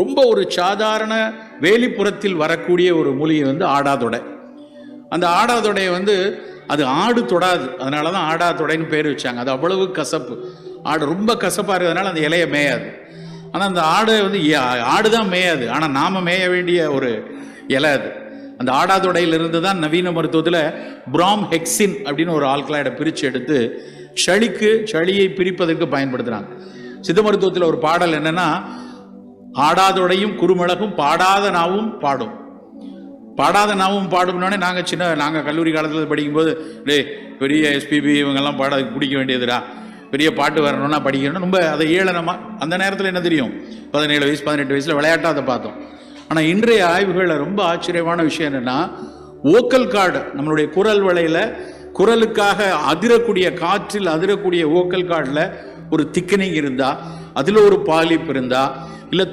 ரொம்ப ஒரு சாதாரண வேலிப்புறத்தில் வரக்கூடிய ஒரு மூலிகை வந்து ஆடாதொடை அந்த ஆடாதொடையை வந்து அது ஆடு தொடாது. அதனால தான் ஆடாதொடைன்னு பேர் வச்சாங்க. அது அவ்வளவு கசப்பு. ஆடு ரொம்ப கசப்பாக இருக்கிறதுனால அந்த இலையை மேயாது. ஆனால் அந்த ஆடை வந்து ஆடு தான் மேயாது. ஆனால் நாம் மேய வேண்டிய ஒரு இலை அது. அந்த ஆடாதொடையிலிருந்து தான் நவீன மருத்துவத்தில் பிராம் ஹெக்ஸின் அப்படின்னு ஒரு ஆல்கலாய்டை பிரித்து எடுத்து சளிக்கு சளியை பிரிப்பதற்கு பயன்படுத்துகிறாங்க சித்த மருத்துவத்தில் ஒரு பாடல் என்னென்னா ஆடாதோடையும் குறுமிளகும் பாடாத நாவும் பாடும். பாடாத நாவும் பாடும்னோடனே நாங்கள் சின்ன நாங்கள் கல்லூரி காலத்தில் படிக்கும்போது டேய் பெரிய எஸ்பிபி இவங்கெல்லாம் பாட குடிக்க வேண்டியதுடா. பெரிய பாட்டு வரணும்னா படிக்கணும்னா ரொம்ப அதை ஏளனமா அந்த நேரத்தில் என்ன தெரியும்? பதினேழு வயசு பதினெட்டு வயசில் விளையாட்டாக அதை பார்த்தோம். ஆனால் இன்றைய ஆய்வுகளில் ரொம்ப ஆச்சரியமான விஷயம் என்னென்னா ஓக்கல் கார்டு நம்மளுடைய குரல் வலையில் குரலுக்காக அதிரக்கூடிய காற்றில் அதிரக்கூடிய ஓக்கல் கார்டில் ஒரு திக்கனிங் இருந்தால் அதில் ஒரு பாலிப் இருந்தால் இல்லை